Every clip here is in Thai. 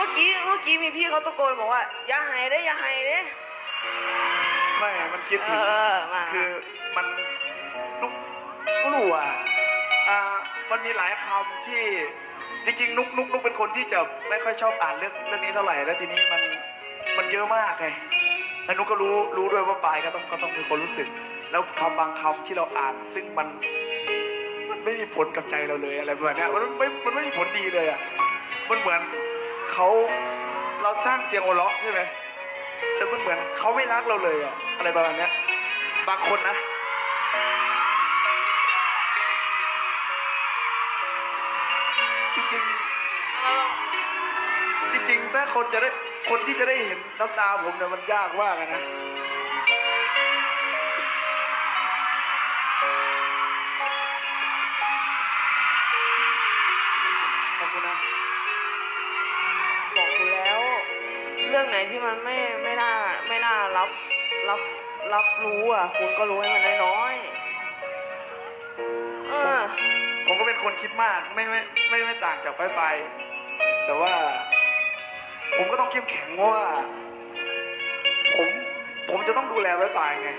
มื่อกี้เมื่อกี้มีพี่เขาตะโกนบอกว่า อย่าหายเด้อย่าหายเด้ไม่ มันคิดถึงเออมาคือมันนุกนุกรู้อะอ่ามันมีหลายคำที่จริงๆนุกนุกนุกเป็นคนที่จะไม่ค่อยชอบอ่านเรื่องเรื่องนี้เท่าไหร่แล้วทีนี้มันมันเยอะมากไงแล้วนุกก็รู้รู้ด้วยว่าปายก็ต้องก็ต้องมีคนรู้สึก แล้วคำบางคำที่เราอ่านซึ่งมัน มันไม่มีผลกับใจเราเลยอะไรแบบเนี้ยมันไม่มันไม่มีผลดีเลยอะมันเหมือน เขาเราสร้างเสียงหัวเราะใช่ไหมแต่มันเหมือนเขาไม่รักเราเลยอะอะไรประมาณเนี้ยบางคนนะ จริงๆ จริงๆ ถ้าคนจะได้คนที่จะได้เห็นน้ำตาผมเนี่ยมันยากมากอะนะ ขอบคุณนะ เรื่องไหนที่มันไม่ไม่น่าไม่น่ารับรับรับรู้อะ คุณก็รู้ให้มันน้อยๆเออ ผมก็เป็นคนคิดมากไม่ไม่ไม่ไม่ต่างจากไปไป แต่ว่า ผมก็ต้องเข้มแข็งเพราะว่า ผมผมจะต้องดูแลไว้ไปไง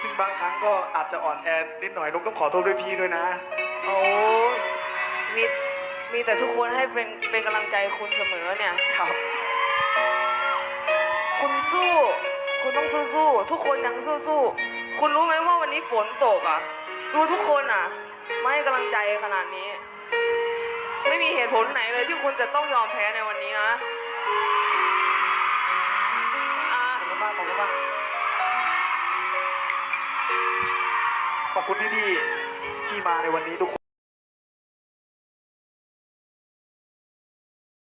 ซึ่งบางครั้งก็อาจจะอ่อนแอนิดหน่อยนุกต้องขอโทษด้วยพี่ด้วยนะ โอ้ มีมีแต่ทุกคนให้เป็นเป็นกำลังใจคุณเสมอเนี่ย ครับ คุณสู้ คุณต้องสู้สู้ๆทุกคนยังสู้สู้ๆคุณรู้ไหมว่าวันนี้ฝนตกอะ ดูทุกคนอะ ไม่ให้กำลังใจขนาดนี้ ไม่มีเหตุผลไหนเลยที่คุณจะต้องยอมแพ้ในวันนี้นะอะ ขอบคุณมากขอบคุณมากขอบคุณพี่ๆที่มาในวันนี้ทุกคน